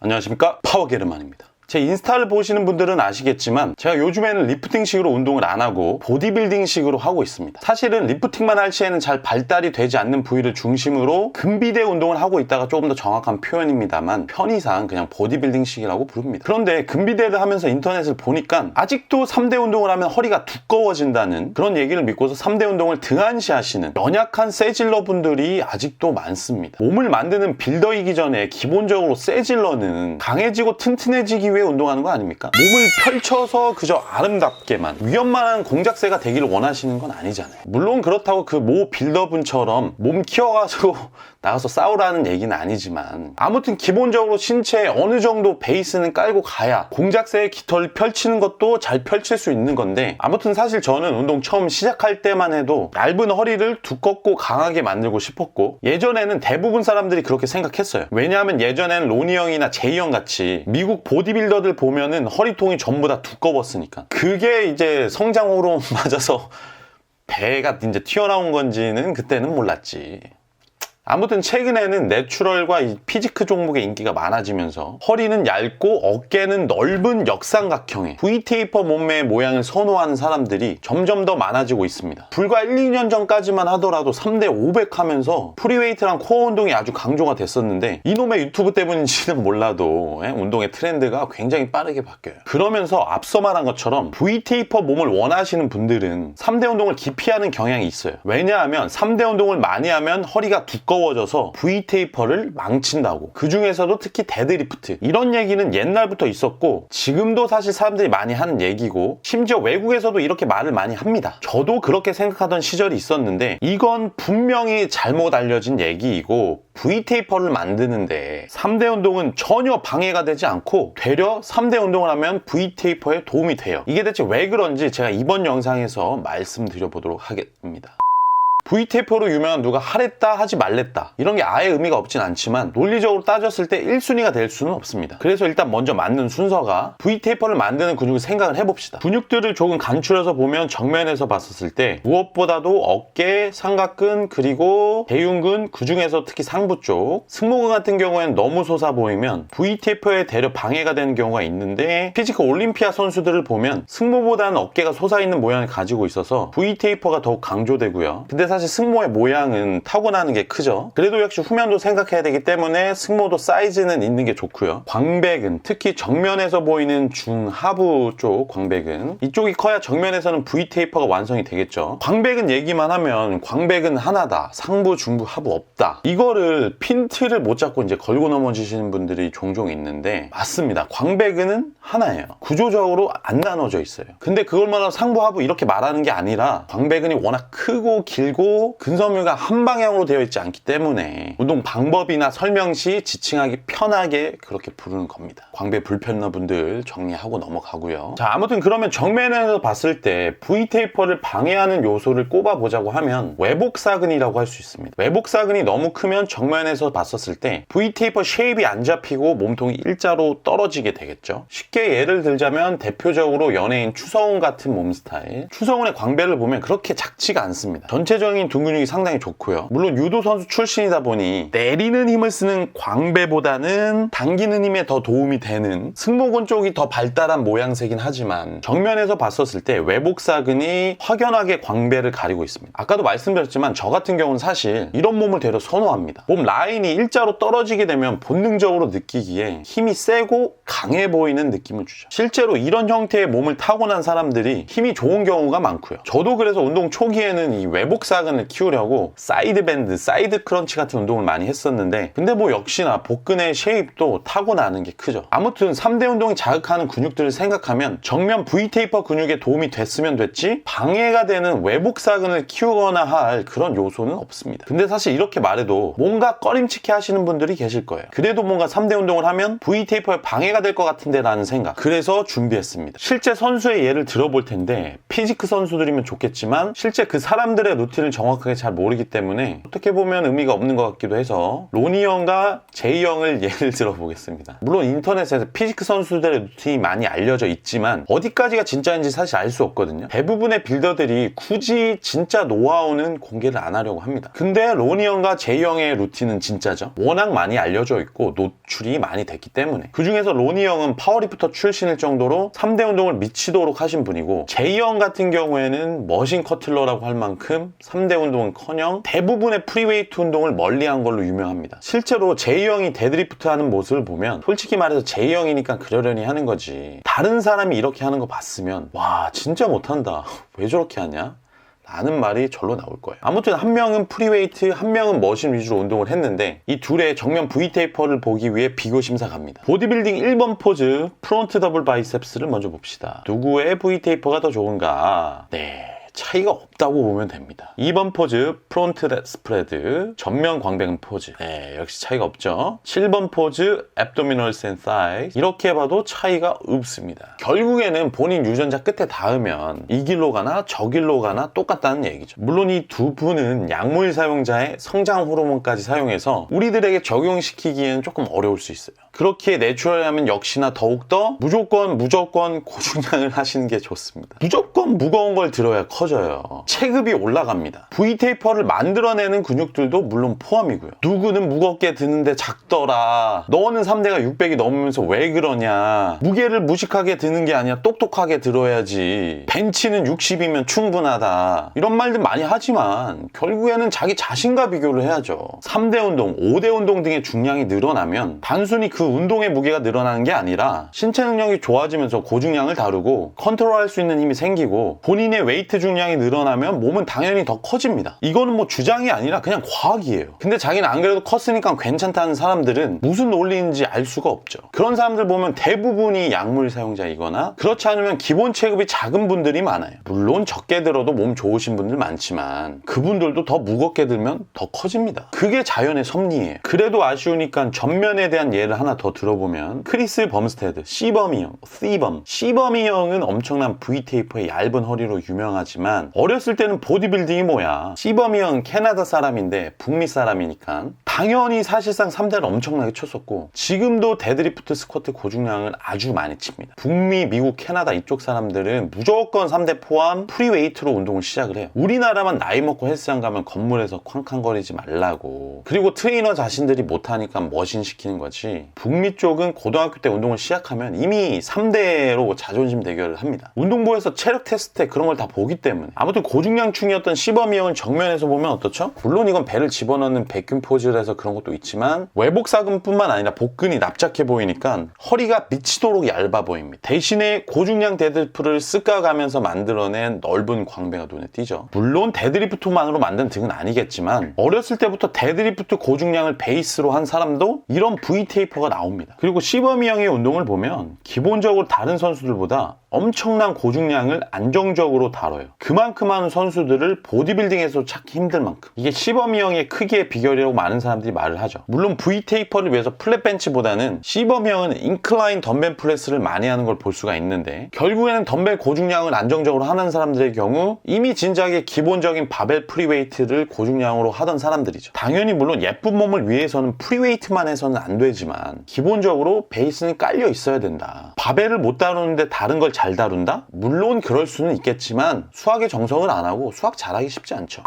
안녕하십니까? 파워게르만입니다 제 인스타를 보시는 분들은 아시겠지만 제가 요즘에는 리프팅식으로 운동을 안 하고 보디빌딩식으로 하고 있습니다. 사실은 리프팅만 할 시에는 잘 발달이 되지 않는 부위를 중심으로 근비대 운동을 하고 있다가 조금 더 정확한 표현입니다만 편의상 그냥 보디빌딩식이라고 부릅니다. 그런데 근비대를 하면서 인터넷을 보니까 아직도 3대 운동을 하면 허리가 두꺼워진다는 그런 얘기를 믿고서 3대 운동을 등한시 하시는 연약한 세질러 분들이 아직도 많습니다. 몸을 만드는 빌더이기 전에 기본적으로 세질러는 강해지고 튼튼해지기 위해 운동하는 거 아닙니까? 몸을 펼쳐서 그저 아름답게만 위험만한 공작새가 되기를 원하시는 건 아니잖아요. 물론 그렇다고 그 모 빌더분처럼 몸 키워가지고 나가서 싸우라는 얘기는 아니지만 아무튼 기본적으로 신체에 어느 정도 베이스는 깔고 가야 공작새의 깃털을 펼치는 것도 잘 펼칠 수 있는 건데 아무튼 사실 저는 운동 처음 시작할 때만 해도 얇은 허리를 두껍고 강하게 만들고 싶었고 예전에는 대부분 사람들이 그렇게 생각했어요. 왜냐하면 예전에는 로니 형이나 제이 형 같이 미국 보디빌 더들 보면은 허리통이 전부 다 두꺼웠으니까 그게 이제 성장 호르몬 맞아서 배가 이제 튀어나온 건지는 그때는 몰랐지. 아무튼 최근에는 내추럴과 이 피지크 종목의 인기가 많아지면서 허리는 얇고 어깨는 넓은 역삼각형의 V테이퍼 몸매의 모양을 선호하는 사람들이 점점 더 많아지고 있습니다. 불과 1, 2년 전까지만 하더라도 3대 500 하면서 프리웨이트랑 코어 운동이 아주 강조가 됐었는데 이놈의 유튜브 때문인지는 몰라도 예, 운동의 트렌드가 굉장히 빠르게 바뀌어요. 그러면서 앞서 말한 것처럼 V테이퍼 몸을 원하시는 분들은 3대 운동을 기피하는 경향이 있어요. 왜냐하면 3대 운동을 많이 하면 허리가 두꺼워 두꺼워져서 V테이퍼를 망친다고. 그 중에서도 특히 데드리프트. 이런 얘기는 옛날부터 있었고, 지금도 사실 사람들이 많이 하는 얘기고, 심지어 외국에서도 이렇게 말을 많이 합니다. 저도 그렇게 생각하던 시절이 있었는데, 이건 분명히 잘못 알려진 얘기이고, V테이퍼를 만드는데 3대 운동은 전혀 방해가 되지 않고 되려 3대 운동을 하면 V테이퍼에 도움이 돼요. 이게 대체 왜 그런지 제가 이번 영상에서 말씀드려 보도록 하겠습니다. V테이퍼로 유명한 누가 하랬다 하지 말랬다. 이런 게 아예 의미가 없진 않지만 논리적으로 따졌을 때 1순위가 될 수는 없습니다. 그래서 일단 먼저 맞는 순서가 V테이퍼를 만드는 근육을 생각을 해봅시다. 근육들을 조금 간추려서 보면 정면에서 봤었을 때 무엇보다도 어깨, 삼각근 그리고 대흉근 그 중에서 특히 상부 쪽 승모근 같은 경우에는 너무 솟아 보이면 V테이퍼에 대려 방해가 되는 경우가 있는데 피지컬 올림피아 선수들을 보면 승모보다는 어깨가 솟아 있는 모양을 가지고 있어서 V테이퍼가 더욱 강조되고요. 근데 사실 사실 승모의 모양은 타고나는 게 크죠. 그래도 역시 후면도 생각해야 되기 때문에 승모도 사이즈는 있는 게 좋고요. 광배근, 특히 정면에서 보이는 중하부 쪽 광배근 이쪽이 커야 정면에서는 V 테이퍼가 완성이 되겠죠. 광배근 얘기만 하면 광배근 하나다. 상부, 중부, 하부 없다. 이거를 핀트를 못 잡고 이제 걸고 넘어지시는 분들이 종종 있는데 맞습니다. 광배근은 하나예요. 구조적으로 안 나눠져 있어요. 근데 그걸만 상부, 하부 이렇게 말하는 게 아니라 광배근이 워낙 크고 길고 근섬유가 한 방향으로 되어 있지 않기 때문에 운동 방법이나 설명 시 지칭하기 편하게 그렇게 부르는 겁니다. 광배 불편나 분들 정리하고 넘어가고요. 자 아무튼 그러면 정면에서 봤을 때 V테이퍼를 방해하는 요소를 꼽아보자고 하면 외복사근이라고 할 수 있습니다. 외복사근이 너무 크면 정면에서 봤었을 때 V테이퍼 쉐입이 안 잡히고 몸통이 일자로 떨어지게 되겠죠. 쉽게 예를 들자면 대표적으로 연예인 추성훈 같은 몸 스타일 추성훈의 광배를 보면 그렇게 작지가 않습니다. 전체적 인등 근육이 상당히 좋고요. 물론 유도 선수 출신이다 보니 내리는 힘을 쓰는 광배보다는 당기는 힘에 더 도움이 되는 승모근 쪽이 더 발달한 모양새긴 하지만 정면에서 봤었을 때 외복사근이 확연하게 광배를 가리고 있습니다. 아까도 말씀드렸지만 저 같은 경우는 사실 이런 몸을 되려 선호합니다. 몸 라인이 일자로 떨어지게 되면 본능적으로 느끼기에 힘이 세고 강해 보이는 느낌을 주죠. 실제로 이런 형태의 몸을 타고난 사람들이 힘이 좋은 경우가 많고요. 저도 그래서 운동 초기에는 이 외복사 근을 키우려고 사이드 밴드, 사이드 크런치 같은 운동을 많이 했었는데 근데 뭐 역시나 복근의 쉐입도 타고나는 게 크죠. 아무튼 3대 운동이 자극하는 근육들을 생각하면 정면 V테이퍼 근육에 도움이 됐으면 됐지 방해가 되는 외복사근을 키우거나 할 그런 요소는 없습니다. 근데 사실 이렇게 말해도 뭔가 꺼림칙해 하시는 분들이 계실 거예요. 그래도 뭔가 3대 운동을 하면 V테이퍼에 방해가 될 것 같은데 라는 생각. 그래서 준비했습니다. 실제 선수의 예를 들어볼 텐데 피지크 선수들이면 좋겠지만 실제 그 사람들의 루틴을 부분을 정확하게 잘 모르기 때문에 어떻게 보면 의미가 없는 것 같기도 해서 로니 형과 제이 형을 예를 들어 보겠습니다. 물론 인터넷에서 피지크 선수들의 루틴이 많이 알려져 있지만 어디까지가 진짜인지 사실 알 수 없거든요. 대부분의 빌더들이 굳이 진짜 노하우는 공개를 안 하려고 합니다. 근데 로니 형과 제이 형의 루틴은 진짜죠. 워낙 많이 알려져 있고 노출이 많이 됐기 때문에 그 중에서 로니 형은 파워리프터 출신일 정도로 3대 운동을 미치도록 하신 분이고 제이 형 같은 경우에는 머신 커틀러라고 할 만큼 3대 운동은커녕 대부분의 프리웨이트 운동을 멀리한 걸로 유명합니다. 실제로 제이 형이 데드리프트 하는 모습을 보면 솔직히 말해서 제이 형이니까 그러려니 하는 거지. 다른 사람이 이렇게 하는 거 봤으면 와 진짜 못한다. 왜 저렇게 하냐? 라는 말이 절로 나올 거예요. 아무튼 한 명은 프리웨이트, 한 명은 머신 위주로 운동을 했는데 이 둘의 정면 V 테이퍼를 보기 위해 비교 심사 갑니다. 보디빌딩 1번 포즈 프론트 더블 바이셉스를 먼저 봅시다. 누구의 V 테이퍼가 더 좋은가? 네. 차이가 없다고 보면 됩니다. 2번 포즈 프론트 스프레드 전면 광배근 포즈 네, 역시 차이가 없죠. 7번 포즈 앱도미널 센 사이 이렇게 봐도 차이가 없습니다. 결국에는 본인 유전자 끝에 닿으면 이 길로 가나 저 길로 가나 똑같다는 얘기죠. 물론 이 두 분은 약물 사용자의 성장 호르몬까지 사용해서 우리들에게 적용시키기에는 조금 어려울 수 있어요. 그렇기에 내추럴하면 역시나 더욱더 무조건 무조건 고중량을 하시는 게 좋습니다. 무조건 무거운 걸 들어야 커 져요. 체급이 올라갑니다. V테이퍼를 만들어내는 근육들도 물론 포함이고요. 누구는 무겁게 드는데 작더라. 너는 3대가 600이 넘으면서 왜 그러냐. 무게를 무식하게 드는 게 아니라 똑똑하게 들어야지. 벤치는 60이면 충분하다. 이런 말들 많이 하지만 결국에는 자기 자신과 비교를 해야죠. 3대 운동, 5대 운동 등의 중량이 늘어나면 단순히 그 운동의 무게가 늘어나는 게 아니라 신체 능력이 좋아지면서 고중량을 다루고 컨트롤할 수 있는 힘이 생기고 본인의 웨이트 중량이 늘어나면 몸은 당연히 더 커집니다. 이거는 뭐 주장이 아니라 그냥 과학이에요. 근데 자기는 안 그래도 컸으니까 괜찮다는 사람들은 무슨 논리인지 알 수가 없죠. 그런 사람들 보면 대부분이 약물 사용자이거나 그렇지 않으면 기본 체급이 작은 분들이 많아요. 물론 적게 들어도 몸 좋으신 분들 많지만 그분들도 더 무겁게 들면 더 커집니다. 그게 자연의 섭리예요. 그래도 아쉬우니까 전면에 대한 예를 하나 더 들어보면 크리스 범스테드, 시버미 형, 시범. 시버미 형은 엄청난 V테이퍼의 얇은 허리로 유명하지만 어렸을 때는 보디빌딩이 뭐야. 시버미 형 캐나다 사람인데 북미 사람이니까 당연히 사실상 3대를 엄청나게 쳤었고 지금도 데드리프트 스쿼트 고중량을 아주 많이 칩니다. 북미, 미국, 캐나다 이쪽 사람들은 무조건 3대 포함 프리웨이트로 운동을 시작을 해요. 우리나라만 나이 먹고 헬스장 가면 건물에서 쾅쾅거리지 말라고. 그리고 트레이너 자신들이 못하니까 머신 시키는 거지. 북미 쪽은 고등학교 때 운동을 시작하면 이미 3대로 자존심 대결을 합니다. 운동부에서 체력 테스트 때 그런 걸 다 보기 때문에. 아무튼 고중량충이었던 시범이 형은 정면에서 보면 어떻죠? 물론 이건 배를 집어넣는 백균 포즈를 해서 그런 것도 있지만 외복사근뿐만 아니라 복근이 납작해 보이니까 허리가 미치도록 얇아 보입니다. 대신에 고중량 데드리프트를 쓱가가면서 만들어낸 넓은 광배가 눈에 띄죠. 물론 데드리프트만으로 만든 등은 아니겠지만 어렸을 때부터 데드리프트 고중량을 베이스로 한 사람도 이런 V 테이퍼가 나옵니다. 그리고 시범이 형의 운동을 보면 기본적으로 다른 선수들보다 엄청난 고중량을 안정적으로 다뤄요. 그만큼 많은 선수들을 보디빌딩에서 찾기 힘들 만큼. 이게 시범이 형의 크기의 비결이라고 많은 사람들이 말을 하죠. 물론 V 테이퍼를 위해서 플랫 벤치보다는 시범이 형은 인클라인 덤벨 프레스를 많이 하는 걸 볼 수가 있는데 결국에는 덤벨 고중량을 안정적으로 하는 사람들의 경우 이미 진작에 기본적인 바벨 프리웨이트를 고중량으로 하던 사람들이죠. 당연히 물론 예쁜 몸을 위해서는 프리웨이트만 해서는 안 되지만 기본적으로 베이스는 깔려 있어야 된다. 바벨을 못 다루는데 다른 걸 잘 다룬다? 물론 그럴 수는 있겠지만 수 학의 정성을 안 하고 수학 잘하기 쉽지 않죠.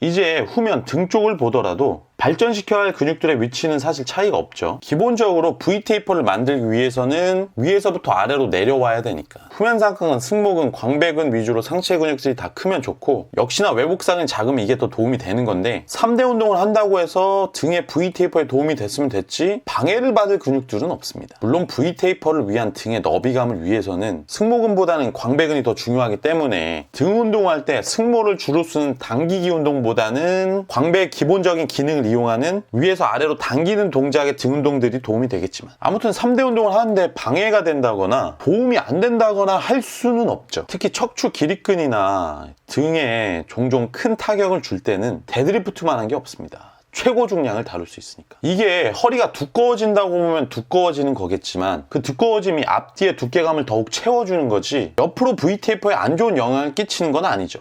이제 후면 등 쪽을 보더라도 발전시켜야 할 근육들의 위치는 사실 차이가 없죠. 기본적으로 V테이퍼를 만들기 위해서는 위에서부터 아래로 내려와야 되니까. 후면상근은 승모근, 광배근 위주로 상체 근육들이 다 크면 좋고 역시나 외복상은 작으면 이게 더 도움이 되는 건데 3대 운동을 한다고 해서 등에 V테이퍼에 도움이 됐으면 됐지 방해를 받을 근육들은 없습니다. 물론 V테이퍼를 위한 등의 너비감을 위해서는 승모근보다는 광배근이 더 중요하기 때문에 등 운동할 때 승모를 주로 쓰는 당기기 운동보다는 광배의 기본적인 기능을 이용하는 위에서 아래로 당기는 동작의 등 운동들이 도움이 되겠지만 아무튼 3대 운동을 하는데 방해가 된다거나 도움이 안 된다거나 할 수는 없죠. 특히 척추 기립근이나 등에 종종 큰 타격을 줄 때는 데드리프트만 한 게 없습니다. 최고 중량을 다룰 수 있으니까. 이게 허리가 두꺼워진다고 보면 두꺼워지는 거겠지만 그 두꺼워짐이 앞뒤의 두께감을 더욱 채워주는 거지 옆으로 V테이퍼에 안 좋은 영향을 끼치는 건 아니죠.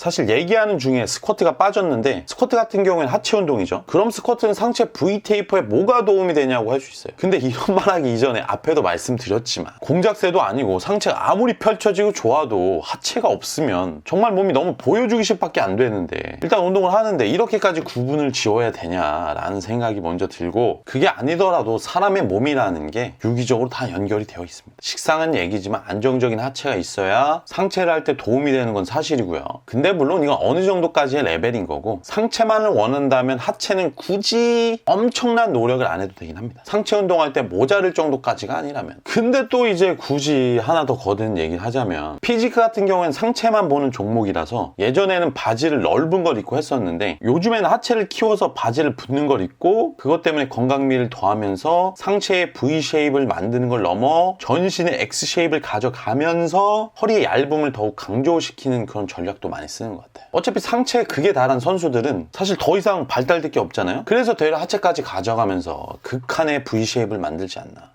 사실 얘기하는 중에 스쿼트가 빠졌는데 스쿼트 같은 경우에는 하체 운동이죠. 그럼 스쿼트는 상체 V 테이퍼에 뭐가 도움이 되냐고 할 수 있어요. 근데 이런 말 하기 이전에 앞에도 말씀드렸지만 공작새도 아니고 상체가 아무리 펼쳐지고 좋아도 하체가 없으면 정말 몸이 너무 보여주기식 밖에 안 되는데 일단 운동을 하는데 이렇게까지 구분을 지어야 되냐라는 생각이 먼저 들고 그게 아니더라도 사람의 몸이라는 게 유기적으로 다 연결이 되어 있습니다. 식상한 얘기지만 안정적인 하체가 있어야 상체를 할 때 도움이 되는 건 사실이고요. 근데 물론 이건 어느 정도까지의 레벨인 거고 상체만을 원한다면 하체는 굳이 엄청난 노력을 안 해도 되긴 합니다. 상체 운동할 때 모자랄 정도까지가 아니라면. 근데 또 이제 굳이 하나 더 거든 얘기를 하자면 피지크 같은 경우에는 상체만 보는 종목이라서 예전에는 바지를 넓은 걸 입고 했었는데 요즘에는 하체를 키워서 바지를 붙는 걸 입고 그것 때문에 건강미를 더하면서 상체의 V 쉐입을 만드는 걸 넘어 전신의 X 쉐입을 가져가면서 허리의 얇음을 더욱 강조시키는 그런 전략도 많이 쓰는 것 같아요. 어차피 상체에 극에 달한 선수들은 사실 더 이상 발달될 게 없잖아요. 그래서 되려 하체까지 가져가면서 극한의 V 쉐입을 만들지 않나.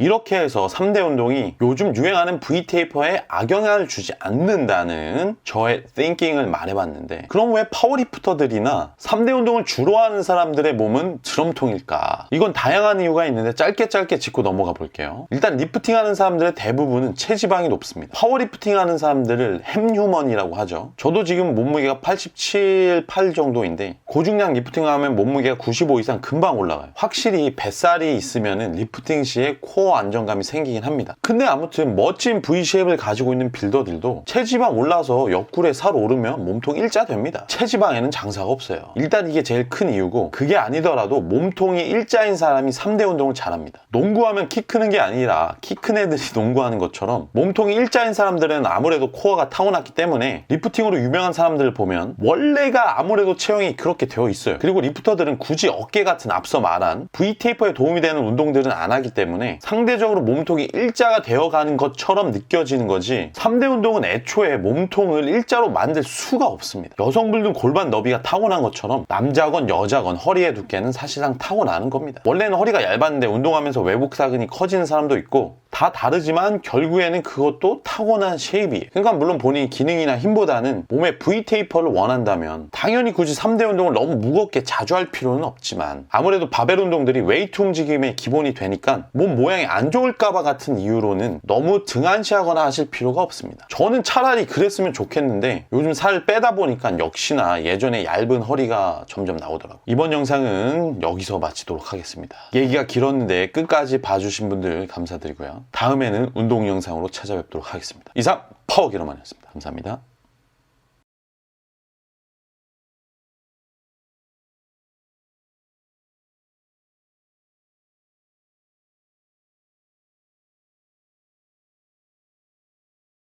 이렇게 해서 3대 운동이 요즘 유행하는 V테이퍼에 악영향을 주지 않는다는 저의 띵킹을 말해봤는데 그럼 왜 파워리프터들이나 3대 운동을 주로 하는 사람들의 몸은 드럼통일까? 이건 다양한 이유가 있는데 짧게 짧게 짚고 넘어가 볼게요. 일단 리프팅 하는 사람들의 대부분은 체지방이 높습니다. 파워리프팅 하는 사람들을 햄휴먼이라고 하죠. 저도 지금 몸무게가 87, 8 정도인데 고중량 리프팅 하면 몸무게가 95 이상 금방 올라가요. 확실히 뱃살이 있으면 리프팅 시에 코어 안정감이 생기긴 합니다. 근데 아무튼 멋진 V쉐입을 가지고 있는 빌더들도 체지방 올라서 옆구리에 살 오르면 몸통 일자 됩니다. 체지방에는 장사가 없어요. 일단 이게 제일 큰 이유고 그게 아니더라도 몸통이 일자인 사람이 3대 운동을 잘합니다. 농구하면 키 크는 게 아니라 키 큰 애들이 농구하는 것처럼 몸통이 일자인 사람들은 아무래도 코어가 타고났기 때문에 리프팅으로 유명한 사람들을 보면 원래가 아무래도 체형이 그렇게 되어 있어요. 그리고 리프터들은 굳이 어깨 같은 앞서 말한 V테이퍼에 도움이 되는 운동들은 안 하기 때문에 상 대적으로 몸통이 일자가 되어가는 것처럼 느껴지는 거지 3대 운동은 애초에 몸통을 일자로 만들 수가 없습니다. 여성분들 골반 너비가 타고난 것처럼 남자건 여자건 허리의 두께는 사실상 타고나는 겁니다. 원래는 허리가 얇았는데 운동하면서 외국 사근이 커지는 사람도 있고 다 다르지만 결국에는 그것도 타고난 쉐입이에요. 그러니까 물론 본인이 기능이나 힘보다는 몸에 V테이퍼를 원한다면 당연히 굳이 3대 운동을 너무 무겁게 자주 할 필요는 없지만 아무래도 바벨 운동들이 웨이트 움직임의 기본이 되니까 몸 모양이 안 좋을까봐 같은 이유로는 너무 등한시하거나 하실 필요가 없습니다. 저는 차라리 그랬으면 좋겠는데 요즘 살 빼다 보니까 역시나 예전에 얇은 허리가 점점 나오더라고요. 이번 영상은 여기서 마치도록 하겠습니다. 얘기가 길었는데 끝까지 봐주신 분들 감사드리고요. 다음에는 운동 영상으로 찾아뵙도록 하겠습니다. 이상 파워기러만이었습니다. 감사합니다.